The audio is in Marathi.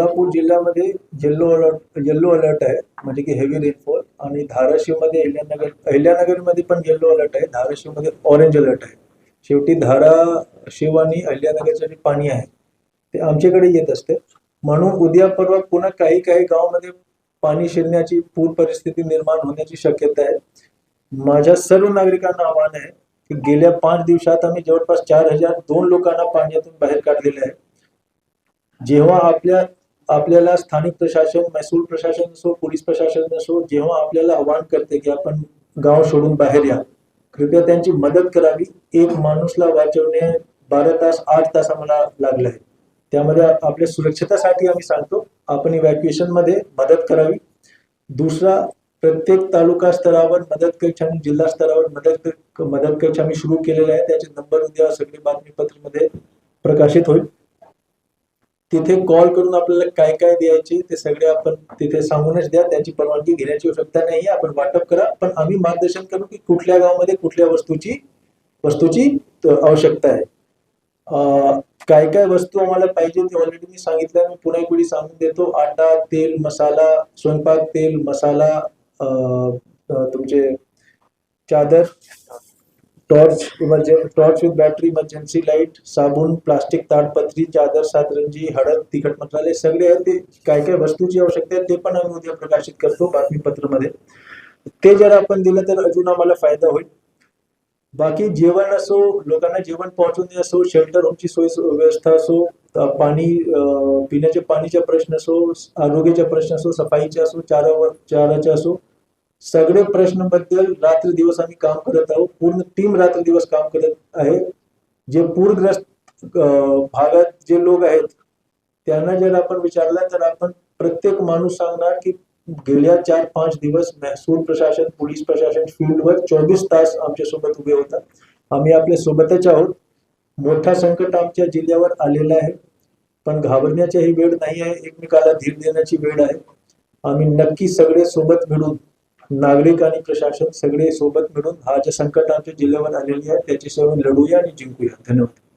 कोल्हापूर जिल्ह्यामध्ये येल्लो अलर्ट येल्लो अलर्ट आहे म्हणजे की हेवी रेनफॉल आणि धाराशिवमध्ये अहिल्यानगर अहिल्यानगरमध्ये पण येल्लो अलर्ट आहे. धाराशिवमध्ये ऑरेंज अलर्ट आहे. शेवटी धाराशिव आणि अहिल्यानगरचं जे पाणी आहे ते आमच्याकडे येत असते. म्हणून उद्या परवा पुन्हा काही काही गावामध्ये पाणी शिरण्याची पूर परिस्थिती निर्माण होण्याची शक्यता आहे. माझ्या सर्व नागरिकांना आव्हान आहे की गेल्या पाच दिवसात आम्ही जवळपास चार हजार दोन लोकांना पाण्यातून बाहेर काढलेले आहे. जेव्हा आपल्या आपल्याला स्थानिक प्रशासन महसूल प्रशासन असो पोलीस प्रशासन असो जेव्हा आपल्याला आवाहन करते की आपण गाव सोडून बाहेर या कृपया त्यांची मदत करावी. एक माणूसला वाचवणे बारा तास आठ तास आम्हाला लागला आहे त्यामध्ये आपल्या सुरक्षतेसाठी आम्ही सांगतो आपण इव्हॅक्युएशनमध्ये मदत करावी. दुसरा प्रत्येक तालुका स्तरावर मदत कक्ष आणि जिल्हा स्तरावर मदत मदत कक्ष आम्ही सुरू केलेला आहे. त्याचे नंबर उद्या सगळे बातमीपत्रामध्ये प्रकाशित होईल. तिथे कॉल करून आपल्याला काय काय द्यायचे ते सगळे आपण तिथे सांगूनच द्या. त्याची परवानगी घेण्याची आवश्यकता नाही आपण वाटप करा. पण आम्ही मार्गदर्शन करू की कुठल्या गावामध्ये कुठल्या वस्तूची वस्तूची आवश्यकता आहे. काय काय वस्तू आम्हाला पाहिजे ते ऑलरेडी मी सांगितलं. मी पुन्हा एक वेळी सांगून देतो. आटा तेल मसाला स्वयंपाक तेल मसाला तुमचे चादर torch immersion torch with battery emergency light साबण प्लास्टिक ताडपत्री चादर सातरंजी हळद तिखट मसाले सगळे आहेत ते. काय काय वस्तूची आवश्यकता आहे ते पण आम्ही उद्या प्रकाशित करतो बातमीपत्रामध्ये. ते जर आपण दिलं तर अजून आम्हाला फायदा होईल. बाकी जेवण असो लोकांना जेवण पोहोचवणे असो शेल्टर होमची सोय व्यवस्था असो पाणी पिण्याच्या पाणीचा प्रश्न असो आरोग्याचा प्रश्न असो सफाईचा असो चारावर चाराचा असो सगळे प्रश्नाबद्दल रात्री दिवस आम्ही काम करत आहोत. पूर्ण टीम रात्री दिवस काम करत आहे. जे पूरग्रस्त भागात जे लोक आहेत त्यांना जर आपण विचारलं तर आपण प्रत्येक माणूस सांगणार की गेल्या चार पाच दिवस महसूल प्रशासन पोलीस प्रशासन फील्डवर चोवीस तास आमच्यासोबत उभे होतात. आम्ही आपल्या सोबतच आहोत. मोठा संकट आमच्या जिल्ह्यावर आलेला आहे. पण घाबरण्याची ही वेळ नाही आहे. एकमेकाला धीर देण्याची वेळ आहे. आम्ही नक्की सगळे सोबत मिळून नागरिक आणि प्रशासन सगळे सोबत मिळून हा ज्या संकटांच्या जिल्ह्यावर आलेली आहे त्याची सेवा लढूया आणि जिंकूया. धन्यवाद.